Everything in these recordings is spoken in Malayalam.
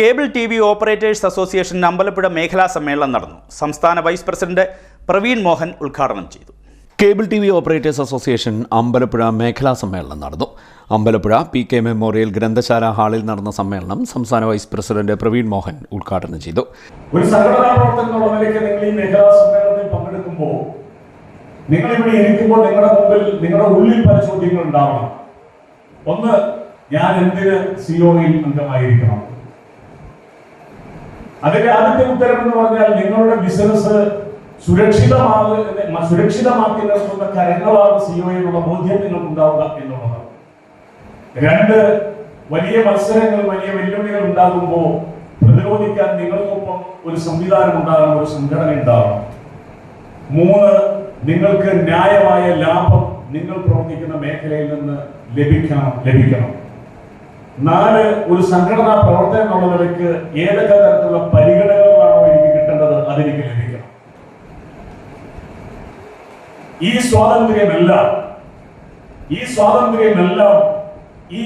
Cable T V operators association Ambalappuzha മേഖലാ സമ്മേളനം നടന്നു. സംസ്ഥാന വൈസ് പ്രസിഡന്റ് പ്രവീൺ മോഹൻ ഉദ്ഘാടനം ചെയ്തു. Cable T V operators association Ambalappuzha മേഖലാ സമ്മേളനം നടന്നു. അമ്പലപ്പുഴ പി കെ മെമ്മോറിയൽ ഗ്രന്ഥശാല ഹാളിൽ നടന്ന സമ്മേളനം സംസ്ഥാന വൈസ് പ്രസിഡന്റ് പ്രവീൺ മോഹൻ ഉദ്ഘാടനം ചെയ്തു. ഒരു സംഘടനാ പ്രവർത്തനം എന്നുള്ള നിലയ്ക്ക് നിങ്ങൾ ഈ മേഖലാ സമ്മേളനത്തിൽ പങ്കെടുക്കുമ്പോൾ നിങ്ങൾ ഇവിടെ ഇരിക്കുമ്പോൾ നിങ്ങളുടെ മുമ്പിൽ നിങ്ങളുടെ ഉള്ളിൽ പല ചോദ്യങ്ങൾ ഉണ്ടാവണം. ഒന്ന് ഞാൻ എന്തിന് സിഒയിൽ അംഗമായിരിക്കണം? അതിന്റെ ആദ്യത്തെ ഉത്തരം എന്ന് പറഞ്ഞാൽ നിങ്ങളുടെ ബിസിനസ് സുരക്ഷിതമാകുന്ന സുരക്ഷിതമാക്കി നിർത്തുന്ന കരങ്ങളാണ് സിഒയിലുള്ള ബോധ്യം നിങ്ങൾക്ക് ഉണ്ടാവുക എന്നുള്ളതാണ്. രണ്ട് വലിയ മത്സരങ്ങൾ വലിയ വെല്ലുവിളികൾ ഉണ്ടാകുമ്പോൾ പ്രതിരോധിക്കാൻ നിങ്ങൾക്കൊപ്പം ഒരു സംവിധാനം ഉണ്ടാകണം ഒരു സംഘടന ഉണ്ടാകണം മൂന്ന് നിങ്ങൾക്ക് ന്യായമായ ലാഭം നിങ്ങൾ പ്രവർത്തിക്കുന്ന മേഖലയിൽ നിന്ന് ലഭിക്കണം ലഭിക്കണം. നാല് ഒരു സംഘടനാ പ്രവർത്തനം എന്നുള്ള നിലയ്ക്ക് ഏതൊക്കെ തരത്തിലുള്ള പരിഗണനകളാണോ എനിക്ക് കിട്ടേണ്ടത് അതെനിക്ക് ലഭിക്കണം. ഈ സ്വാതന്ത്ര്യമെല്ലാം ഈ സ്വാതന്ത്ര്യമെല്ലാം ഈ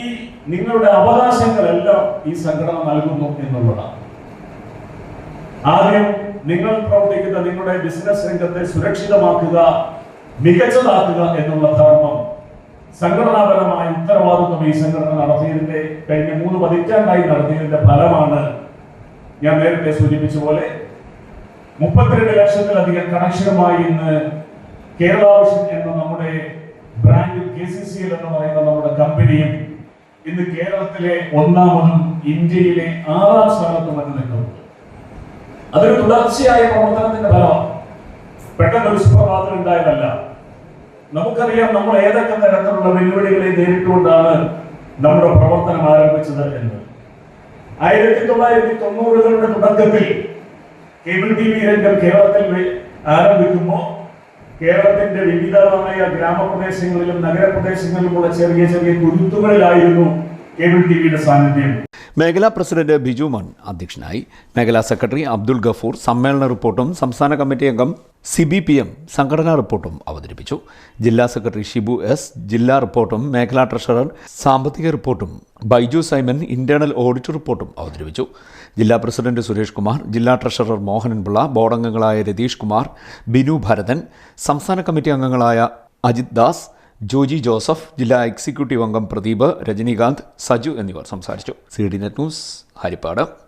നിങ്ങളുടെ അവകാശങ്ങളെല്ലാം ഈ സംഘടന നൽകുന്നു എന്നുള്ളതാണ്. ആദ്യം നിങ്ങൾ പ്രവർത്തിക്കുന്ന നിങ്ങളുടെ ബിസിനസ് രംഗത്തെ സുരക്ഷിതമാക്കുക മികച്ചതാക്കുക എന്നുള്ള ധർമ്മം സംഘടനാപരമായ ഉത്തരവാദിത്വം ഈ സംഘടന നടത്തിയതിന്റെ കഴിഞ്ഞ മൂന്ന് പതിറ്റാണ്ടായി നടത്തിയതിന്റെ ഫലമാണ് ഞാൻ നേരത്തെ സൂചിപ്പിച്ച പോലെ മുപ്പത്തിരണ്ട് ലക്ഷത്തിലധികം കണക്ഷനുമായി ഇന്ന് കേരള എന്ന നമ്മുടെ brand K C C L എന്ന് പറയുന്ന നമ്മുടെ കമ്പനിയും ഇന്ന് കേരളത്തിലെ ഒന്നാമതും ഇന്ത്യയിലെ ആറാം സ്ഥാനത്തും വന്ന് നിൽക്കുന്നു. അതൊരു തുടർച്ചയായ പ്രവർത്തനത്തിന്റെ ഫലമാണ്. പെട്ടെന്ന് ഒരു സുപ്രഭാതം ഉണ്ടായതല്ല. നമുക്കറിയാം നമ്മൾ ഏതൊക്കെ തരത്തിലുള്ള വെല്ലുവിളികളെ നേരിട്ടുകൊണ്ടാണ് നമ്മുടെ പ്രവർത്തനം ആരംഭിച്ചത് എന്ന്. ആയിരത്തി തൊള്ളായിരത്തി തൊണ്ണൂറുകളുടെ തുടക്കത്തിൽ കേബിൾ ടി വി രംഗം കേരളത്തിൽ ആരംഭിക്കുമ്പോൾ കേരളത്തിന്റെ വിവിധമായ ഗ്രാമപ്രദേശങ്ങളിലും നഗരപ്രദേശങ്ങളിലുമുള്ള ചെറിയ ചെറിയ തുരുത്തുകളിലായിരുന്നു കേബിൾ ടി വിയുടെ സാന്നിധ്യം. മേഖലാ പ്രസിഡന്റ് ബിജു മൺ അധ്യക്ഷനായി. മേഖലാ സെക്രട്ടറി അബ്ദുൾ ഗഫൂർ സമ്മേളന റിപ്പോർട്ടും സംസ്ഥാന കമ്മിറ്റി അംഗം സി ബി പി എം സംഘടനാ റിപ്പോർട്ടും അവതരിപ്പിച്ചു. ജില്ലാ സെക്രട്ടറി ഷിബു എസ് ജില്ലാ റിപ്പോർട്ടും മേഖലാ ട്രഷറർ സാമ്പത്തിക റിപ്പോർട്ടും ബൈജു സൈമൻ ഇന്റേണൽ ഓഡിറ്റ് റിപ്പോർട്ടും അവതരിപ്പിച്ചു. ജില്ലാ പ്രസിഡന്റ് സുരേഷ് കുമാർ ജില്ലാ ട്രഷറർ മോഹനൻപിള്ള ബോർഡ് അംഗങ്ങളായ രതീഷ് കുമാർ ബിനു ഭരതൻ സംസ്ഥാന കമ്മിറ്റി അംഗങ്ങളായ അജിത് ദാസ് ജോജി ജോസഫ് ജില്ലാ എക്സിക്യൂട്ടീവ് അംഗം പ്രദീപ് രജനീകാന്ത് സജു എന്നിവർ സംസാരിച്ചു. C D net news Haripad.